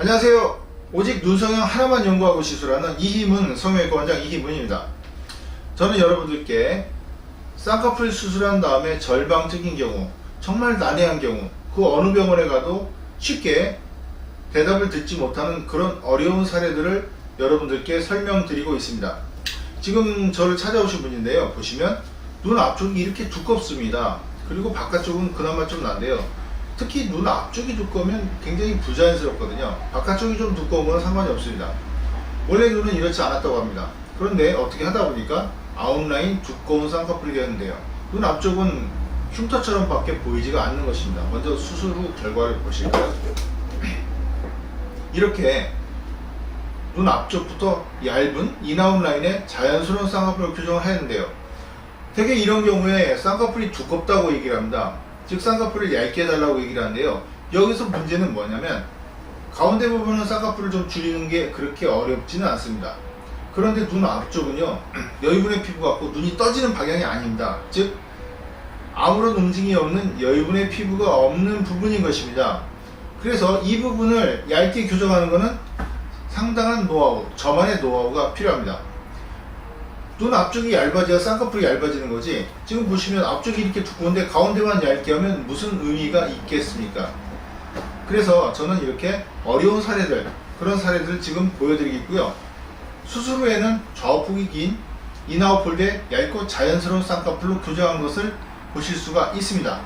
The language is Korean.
안녕하세요. 오직 눈성형 하나만 연구하고 시술하는 이희문 성형외과 원장 이희문입니다. 저는 여러분들께 쌍꺼풀 수술한 다음에 절방적인 경우, 정말 난해한 경우, 그 어느 병원에 가도 쉽게 대답을 듣지 못하는 그런 어려운 사례들을 여러분들께 설명드리고 있습니다. 지금 저를 찾아오신 분인데요. 보시면 눈 앞쪽이 이렇게 두껍습니다. 그리고 바깥쪽은 그나마 좀 난데요. 특히 눈 앞쪽이 두꺼우면 굉장히 부자연스럽거든요. 바깥쪽이 좀 두꺼운 건 상관이 없습니다. 원래 눈은 이렇지 않았다고 합니다. 그런데 어떻게 하다 보니까 아웃라인 두꺼운 쌍꺼풀이 되었는데요. 눈 앞쪽은 흉터처럼 밖에 보이지가 않는 것입니다. 먼저 수술 후 결과를 보실까요? 이렇게 눈 앞쪽부터 얇은 인아웃 라인에 자연스러운 쌍꺼풀을 교정을 하였는데요. 되게 이런 경우에 쌍꺼풀이 두껍다고 얘기를 합니다. 즉 쌍꺼풀을 얇게 해달라고 얘기를 하는데요. 여기서 문제는 뭐냐면 가운데 부분은 쌍꺼풀을 좀 줄이는 게 그렇게 어렵지는 않습니다. 그런데 눈 앞쪽은요 여유분의 피부 같고 눈이 떠지는 방향이 아닙니다. 즉 아무런 움직임이 없는 여유분의 피부가 없는 부분인 것입니다. 그래서 이 부분을 얇게 교정하는 것은 상당한 노하우, 저만의 노하우가 필요합니다. 눈 앞쪽이 얇아져야 쌍꺼풀이 얇아지는 거지. 지금 보시면 앞쪽이 이렇게 두꺼운데 가운데만 얇게 하면 무슨 의미가 있겠습니까? 그래서 저는 이렇게 어려운 사례들, 그런 사례들을 지금 보여드리겠고요. 수술 후에는 좌우폭이 긴 인아웃 폴대 얇고 자연스러운 쌍꺼풀로 교정한 것을 보실 수가 있습니다.